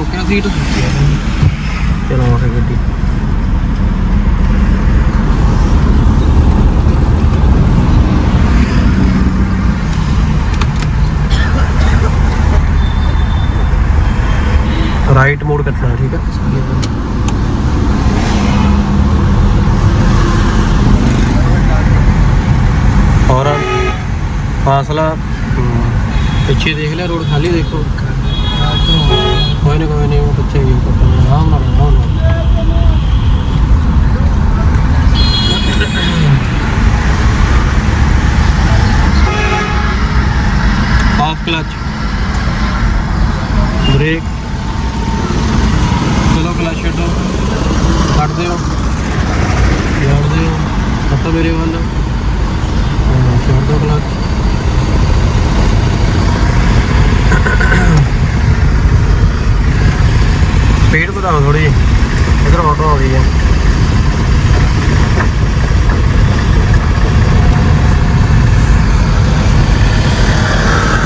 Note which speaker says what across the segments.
Speaker 1: ਰੋਕਿਆ ਸੀਟ। ਚਲੋ ਆਹ ਗੱਡੀ। ਰਾਈਟ ਮੋੜ ਕੱਟਣਾ ਠੀਕ ਹੈ ਔਰ ਫਾਸਲਾ ਹਮ, ਪਿੱਛੇ ਦੇਖ ਲਿਆ ਰੋਡ ਖਾਲੀ ਦੇਖੋ। ਕੋਈ ਨਾ ਕੋਈ ਨਹੀਂ ਉਹ ਪਿੱਛੇ ਵੀ ਕੱਟਣਾ ਆਰਾਮ ਨਾਲ ਆਰਾਮ ਨਾਲ ਹਾਫ ਕਲਚ ਬ੍ਰੇਕ ਚਲੋ ਕਲਚ ਛੱਡੋ ਛੱਡ ਦਿਓ ਛੱਡ ਦਿਓ ਕੱਟੋ ਮੇਰੇ ਵੱਲ। ਛੱਡ ਦਿਓ ਕਲਚ ਸਪੀਡ ਵਧਾਓ ਥੋੜੀ ਇਧਰ ਆਟੋ ਆ ਗਈ ਹੈ।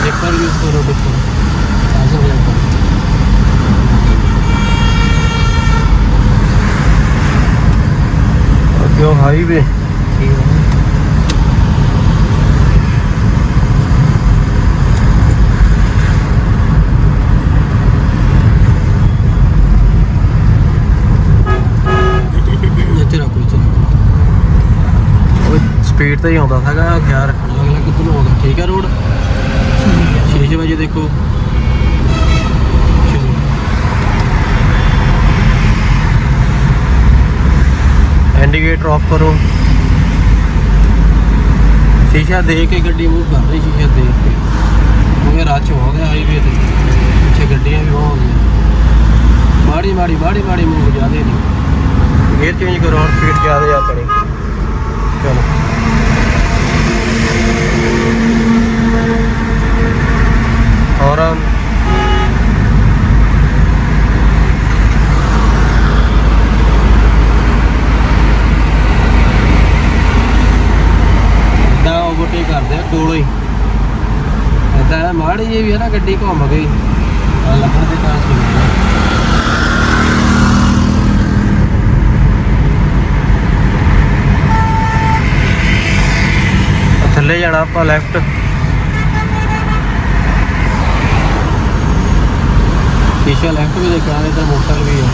Speaker 1: ਡਿੱਪਰ ਯੂਜ਼ ਕਰੋ ਡਿੱਪਰ ਆਜ਼ਰ ਲੱਗਦਾ ਅੱਗੇ ਹਾਈਵੇ ਸਪੀਡ ਤੇ ਹੀ ਆਉਂਦਾ ਸੀਗਾ ਖਿਆਲ ਰੱਖਣਾ। ਅਗਲਾ ਕਿੱਧਰ ਨੂੰ ਆਉਂਦਾ? ਠੀਕ ਹੈ ਰੋਡ? ਸ਼ੀਸ਼ੇ ਵਜੇ ਦੇਖੋ ਚਲੋ ਇੰਡੀਕੇਟਰ ਆਫ ਕਰੋ ਸ਼ੀਸ਼ਾ ਦੇਖ ਕੇ ਗੱਡੀ ਮੂਵ ਕਰ ਰਹੀ ਸ਼ੀਸ਼ਾ ਦੇਖ ਕੇ ਉਹ ਰਾਚ ਹੋ ਗਿਆ ਹਾਈਵੇ ਤੇ ਪਿੱਛੇ ਗੱਡੀਆਂ ਵੀ ਬਹੁਤ ਆਉਂਦੀਆਂ ਮਾੜੀ ਮਾੜੀ ਮਾੜੀ ਮਾੜੀ ਮੂਵ ਜ਼ਿਆਦੇ ਨਹੀਂ ਗੇਅਰ ਚੇਂਜ ਕਰੋ ਹੁਣ ਸਪੀਡ ਜ਼ਿਆਦਾ ਆਪਣੀ ਚਲੋ ਔਰ ਦਾ ਓਵਰਟੇਕ ਕਰਦੇ ਆ ਕੋਲੋਂ ਹੀ। ਏਦਾਂ ਮਾੜੀ ਜਿਹੀ ਵੀ ਹੈ ਨਾ ਗੱਡੀ ਘੁੰਮ ਗਈ ਆਹ ਲੱਗਣ ਦੇ ਚਾਂਸ ਹੁੰਦੇ ਆ ਥੱਲੇ ਜਾਣਾ ਆਪਾਂ ਲੈਫਟ ਸ਼ੀਸ਼ਾ ਲੈਫਟ ਵੀ ਦੇਖਿਆ ਇਧਰ ਮੋਟਰ ਵੀ ਹੈ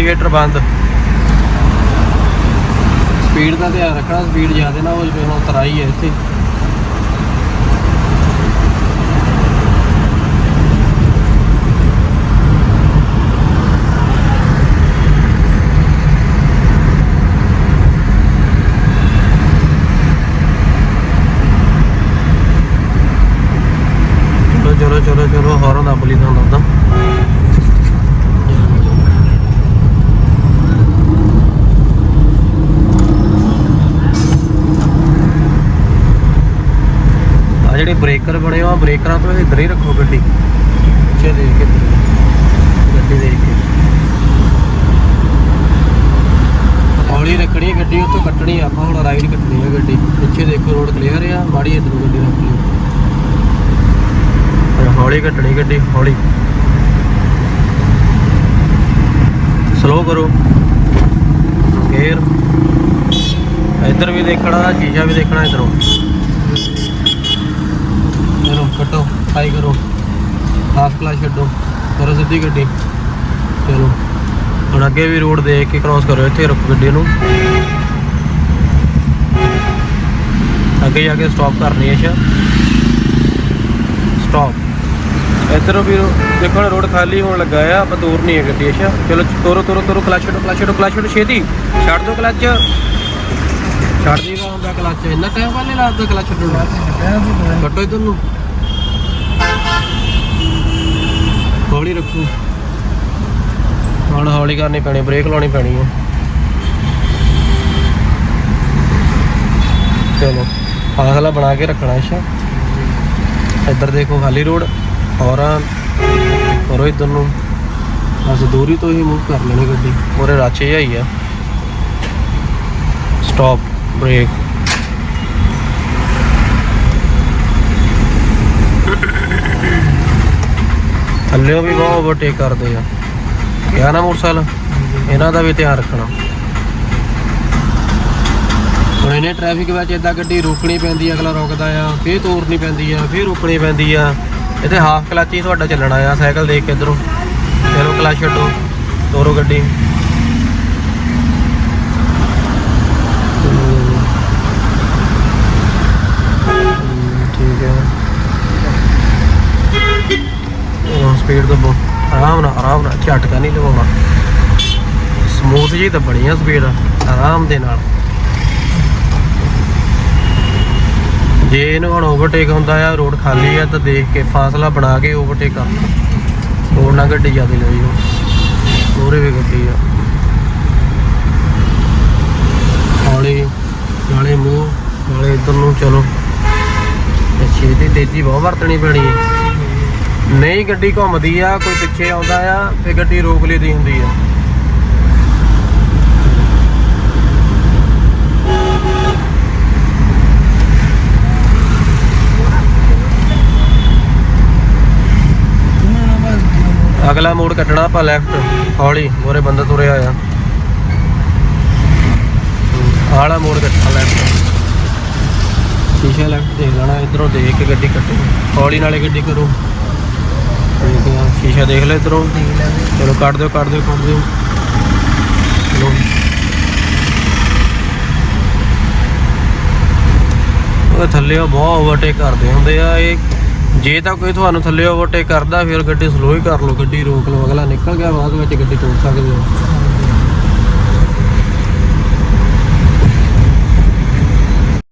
Speaker 1: ਇੰਡੀਕੇਟਰ ਬੰਦ। ਸਪੀਡ ਦਾ ਧਿਆਨ ਰੱਖਣਾ ਸਪੀਡ ਜ਼ਿਆਦਾ ਨਾ ਹੋ ਜਾਵੇ ਹੁਣ ਤਰਾਈ ਹੈ ਇੱਥੇ। ਚਲੋ ਚਲੋ ਚਲੋ ਹੌਰਨ ਤੁਹਾਨੂੰ ਦੱਸਦਾ ਜਿਹੜੇ ਬ੍ਰੇਕਰ ਬਣੇ ਆ ਬ੍ਰੇਕਰਾਂ ਤੋਂ ਇੱਧਰ ਹੀ ਰੱਖੋ ਗੱਡੀ। ਪਿੱਛੇ ਦੇਖ ਕੇ। ਗੱਡੀ ਦੇਖ ਕੇ। ਹੌਲੀ ਰੱਖਣੀ ਗੱਡੀ ਉੱਥੋਂ ਕੱਟਣੀ ਆ, ਆਪਾਂ ਹੁਣ ਰਾਈਟ ਕੱਟਣੀ ਹੈ ਗੱਡੀ। ਪਿੱਛੇ ਦੇਖੋ ਰੋਡ ਕਲੀਅਰ ਆ ਮਾੜੀ ਇੱਧਰ ਗੱਡੀ ਰੱਖ ਲਿਓ। ਹੌਲੀ ਕੱਟਣੀ ਗੱਡੀ ਹੌਲੀ। ਸਲੋ ਕਰੋ। ਗੇਅਰ ਇੱਧਰ ਵੀ ਦੇਖਣਾ ਸ਼ੀਸ਼ਾ ਵੀ ਦੇਖਣਾ ਇਧਰੋਂ ਚਲੋ ਕੱਟੋ ਹਾਈ ਕਰੋ। ਹਾਫ ਕਲਾਸ ਛੱਡੋ। ਕਰੋ ਸਿੱਧੀ ਗੱਡੀ। ਚਲੋ। ਹੁਣ ਅੱਗੇ ਵੀ ਰੋਡ ਦੇਖ ਕੇ ਕ੍ਰਾਸ ਕਰੋ ਇੱਥੇ ਰੱਖੋ ਗੱਡੀ ਨੂੰ। ਅੱਗੇ ਜਾ ਕੇ ਸਟਾਪ ਕਰਨੀ ਹੈ ਸ਼ਾ ਸਟਾਪ ਇੱਧਰੋਂ ਵੀ ਦੇਖੋ ਰੋਡ ਖਾਲੀ ਹੋਣ ਲੱਗਾ ਆ। ਆਪਾਂ ਤੋਰਨੀ ਹੈ ਗੱਡੀ ਅੱਛਾ। ਚਲੋ ਤੋਰੋ ਤੋਰੋ ਤੋਰੋ ਕਲਚ ਛੱਡੋ ਕਲਚ ਛੱਡੋ ਕਲਚ ਛੱਡੋ ਛੇਤੀ। ਛੱਡ ਦਿਓ ਕਲਚ ਛੱਡ ਦੀਦਾ ਹੁੰਦਾ ਕਲਚ ਇੰਨਾ ਟਾਈਮ ਵਾਲੇ ਲੱਗਦਾ ਕਲਚ ਛੱਡਣ। ਨੂੰ ਕੱਟੋ ਇਧਰ ਨੂੰ। ਹੌਲੀ ਰੱਖੋ। ਹੁਣ ਹੌਲੀ ਕਰਨੀ ਪੈਣੀ ਬ੍ਰੇਕ ਲਾਉਣੀ ਪੈਣੀ ਹੈ। ਚਲੋ, ਫਾਸਲਾ ਬਣਾ ਕੇ ਰੱਖਣਾ ਅੱਛਾ ਇੱਧਰ ਦੇਖੋ ਖਾਲੀ ਰੋਡ, ਔਰ ਕਰੋ ਇਧਰ ਨੂੰ। ਬਸ ਦੂਰੀ ਤੋਂ ਹੀ ਮੂਵ ਕਰ ਲੈਣੀ ਗੱਡੀ। ਮੋਰੇ ਰਾਚੇ ਹੀ ਆ। ਸਟਾਪ ਬ੍ਰੇਕ ਥੱਲਿਓ ਵੀ ਬਹੁਤ ਓਵਰਟੇਕ ਕਰਦੇ ਆ। ਕਿਹਾ ਨਾ ਮੋਟਰਸਾਈਕਲ? ਇਹਨਾਂ ਦਾ ਵੀ ਧਿਆਨ ਰੱਖਣਾ। ਹੁਣ ਇਹਨੇ ਟ੍ਰੈਫਿਕ ਵਿੱਚ ਇਦਾਂ ਗੱਡੀ ਰੋਕਣੀ ਪੈਂਦੀ ਆ, ਅਗਲਾ ਰੁਕਦਾ ਆ, ਫੇਰ ਤੋਰਨੀ ਪੈਂਦੀ ਆ, ਫੇਰ ਰੋਕਣੀ ਪੈਂਦੀ ਆ। ਇੱਥੇ ਹਾਫ ਕਲੱਚ ਹੀ ਤੁਹਾਡਾ ਚੱਲਣਾ ਆ, ਸਾਈਕਲ ਦੇਖ ਕੇ ਇਧਰੋਂ। ਚਲੋ ਕਲੱਚ ਛੱਡੋ, ਤੋਰੋ ਗੱਡੀ ਹਮ, ਠੀਕ ਹੈ ਉਹ ਆਰਾਮ ਨਾਲ ਆਰਾਮ ਨਾਲ ਝਟਕਾ ਨਹੀਂ ਲਵਾਉਣਾ। ਸਮੂਥ ਜੀ ਤਾਂ ਬਣੀ ਆ ਸਪੀਡ ਆਰਾਮ ਦੇ ਨਾਲ। ਜੇ ਇਹਨੂੰ ਹੁਣ ਓਵਰਟੇਕ ਹੁੰਦਾ ਆ ਰੋਡ ਖਾਲੀ ਆ, ਤਾਂ ਦੇਖ ਕੇ ਫਾਸਲਾ ਬਣਾ ਕੇ ਓਵਰਟੇਕ ਕਰ ਹੋਰ ਨਾਲ ਗੱਡੀ ਜ਼ਿਆਦਾ ਲਈ ਉਹ ਮੂਹਰੇ ਵੀ ਗੱਡੀ ਆ। ਹੌਲੀ, ਨਾਲੇ ਮੂੰਹ, ਨਾਲੇ ਇੱਧਰ ਨੂੰ ਚਲੋ। ਤੇ ਛੇਤੀ ਤੇਜ਼ੀ ਬਹੁਤ ਵਰਤਣੀ ਪੈਣੀ ਹੈ ਨਹੀਂ, ਗੱਡੀ ਘੁੰਮਦੀ ਆ, ਕੋਈ ਪਿੱਛੇ ਆਉਂਦਾ ਆ ਤੇ ਗੱਡੀ ਰੋਕ ਲਈਦੀ ਹੁੰਦੀ ਆ। ਅਗਲਾ ਮੋੜ ਕੱਟਣਾ ਆਪਾਂ ਲੈਫਟ ਹੌਲੀ, ਮੋਰੇ ਬੰਦਾ ਤੁਰਿਆ ਆ ਆਲਾ ਮੋੜ ਕੱਟਣਾ ਲੈਫਟ ਸ਼ੀਸ਼ਾ ਲੈਫਟ ਦੇਖ ਲੈਣਾ, ਇਧਰੋਂ ਦੇਖ ਕੇ ਗੱਡੀ ਕੱਟੋ ਹੌਲੀ ਨਾਲੇ ਗੱਡੀ ਕਰੋ। ਸ਼ੀਸ਼ਾ ਦੇਖ ਲੈ ਇਧਰੋਂ। ਚਲੋ ਕੱਢ ਦਿਓ ਕੱਢ ਦਿਓ ਕੱਢ ਦਿਓ। ਚਲੋ ਉਹ ਥੱਲੇ ਬਹੁਤ ਓਵਰਟੇਕ ਕਰਦੇ ਹੁੰਦੇ ਆ। ਇਹ ਜੇ ਤਾਂ ਕੋਈ ਤੁਹਾਨੂੰ ਥੱਲੇ ਓਵਰਟੇਕ ਕਰਦਾ, ਫਿਰ ਗੱਡੀ ਸਲੋ ਹੀ ਕਰ ਲਓ। ਗੱਡੀ ਰੋਕ ਲਓ, ਅਗਲਾ ਨਿਕਲ ਗਿਆ, ਬਾਅਦ ਵਿੱਚ ਗੱਡੀ ਤੋੜ ਸਕਦੇ ਹੋ।